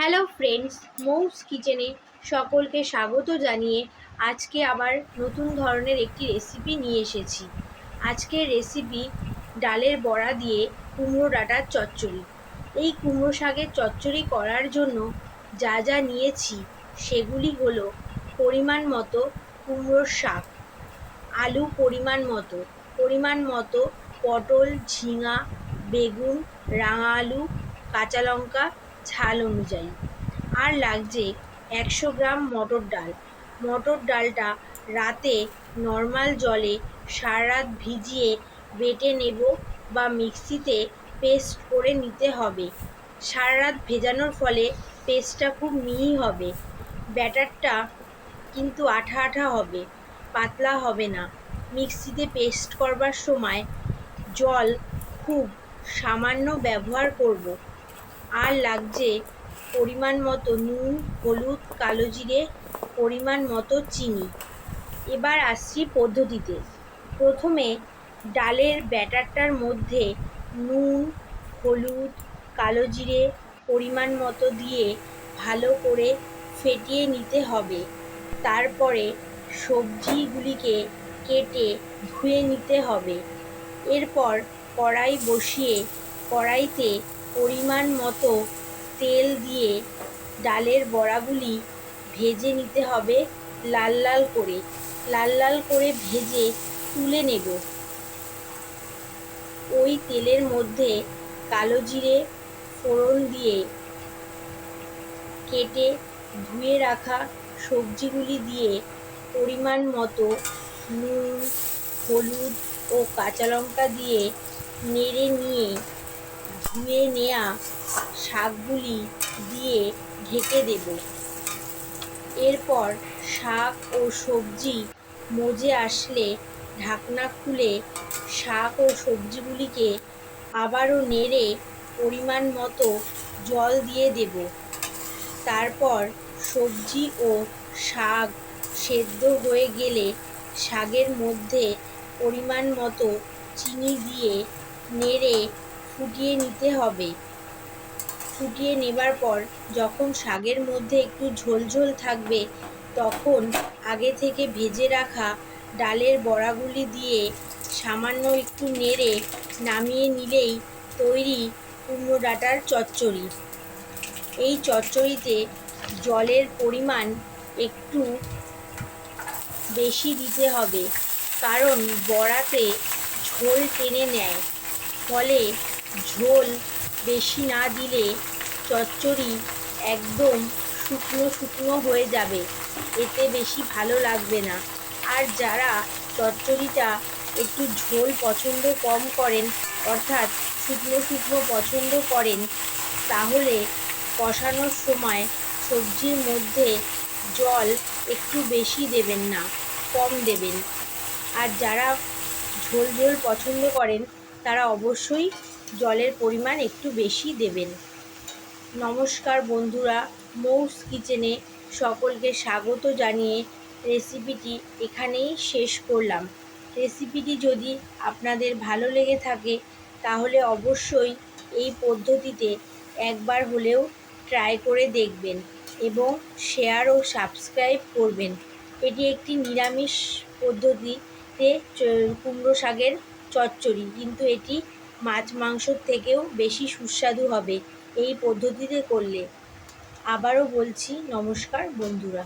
Hello friends মৌস কিচেনে সকলকে স্বাগত জানিয়ে আজকে আবার নতুন ধরনের একটি রেসিপি নিয়ে এসেছি। আজকের রেসিপি ডালের বড়া দিয়ে কুমড়ো ডাঁটার চচ্চড়ি। এই কুমড়ো শাকের চচ্চড়ি করার জন্য যা যা নিয়েছি, সেগুলি হলো পরিমাণ মতো কুমড়োর শাক, আলু পরিমাণ মতো পরিমাণ মতো পটল, ঝিঙা, বেগুন, রাঙা আলু, কাঁচা লঙ্কা ঝাল অনুযায়ী। আর লাগছে একশো গ্রাম মটর ডাল। মটর ডালটা রাতে নর্মাল জলে সারা রাত ভিজিয়ে বেটে নেব বা মিক্সিতে পেস্ট করে নিতে হবে। সারা রাত ভেজানোর ফলে পেস্টটা খুব মিহি হবে। ব্যাটারটা কিন্তু আঠা আঠা হবে, পাতলা হবে না। মিক্সিতে পেস্ট করবার সময় জল খুব সামান্য ব্যবহার করব। আর লাগছে পরিমাণ মতো নুন, হলুদ, কালো জিরে, পরিমাণ মতো চিনি। এবার আসছি পদ্ধতিতে। প্রথমে ডালের ব্যাটারটার মধ্যে নুন, হলুদ, কালো জিরে পরিমাণ মতো দিয়ে ভালো করে ফেটিয়ে নিতে হবে। তারপরে সবজিগুলিকে কেটে ধুয়ে নিতে হবে। এরপর কড়াই বসিয়ে কড়াইতে পরিমাণ মতো তেল দিয়ে ডালের বড়াগুলি ভেজে নিতে হবে লাল লাল করে। লাল লাল করে ভেজে তুলে নেব। ওই তেলের মধ্যে কালো জিরে, ফোড়ন দিয়ে কেটে ধুয়ে রাখা সবজিগুলি দিয়ে পরিমাণ মতো নুন, হলুদ ও কাঁচা লঙ্কা দিয়ে নেড়ে নিয়ে ধুয়ে নেওয়া শাকগুলি দিয়ে ঢেকে দেব। এরপর শাক ও সবজি মজে আসলে ঢাকনা খুলে শাক ও সবজিগুলিকে আবারও নেড়ে পরিমাণ মতো জল দিয়ে দেব। তারপর সবজি ও শাক সেদ্ধ হয়ে গেলে শাকের মধ্যে পরিমাণ মতো চিনি দিয়ে নেড়ে ফুটিয়ে নিতে হবে। ফুটিয়ে নেবার পর যখন শাকের মধ্যে একটু ঝোল ঝোল থাকবে, তখন আগে থেকে ভেজে রাখা ডালের বড়াগুলি দিয়ে সামান্য একটু নেড়ে নামিয়ে নিলেই তৈরি কুমড়ো ডাঁটার চচ্চড়ি। এই চচ্চড়িতে জলের পরিমাণ একটু বেশি দিতে হবে, কারণ বড়াতে ঝোল টেনে নেয়। ফলে ঝোল বেশি না দিলে চচ্চড়ি একদম শুকনো শুকনো হয়ে যাবে। এতে বেশি ভালো লাগবে না। আর যারা চচ্চড়িটা একটু ঝোল পছন্দ কম করেন, অর্থাৎ শুকনো শুকনো পছন্দ করেন, তাহলে কষানোর সময় সবজির মধ্যে জল একটু বেশি দেবেন না, কম দেবেন। আর যারা ঝোল ঝোল পছন্দ করেন, তারা অবশ্যই জলের পরিমাণ একটু বেশি দেবেন। নমস্কার বন্ধুরা, মৌস কিচেনে সকলকে স্বাগত জানিয়ে রেসিপিটি এখানেই শেষ করলাম। রেসিপিটি যদি আপনাদের ভালো লেগে থাকে, তাহলে অবশ্যই এই পদ্ধতিতে একবার হলেও ট্রাই করে দেখবেন এবং শেয়ার ও সাবস্ক্রাইব করবেন। এটি একটি নিরামিষ পদ্ধতিতে কুমড়ো শাকের চচ্চড়ি, কিন্তু এটি মাছ মাংসর থেকেও বেশি সুস্বাদু হবে। এই পদ্ধতিতে করলে। আবারও বলছি নমস্কার বন্ধুরা।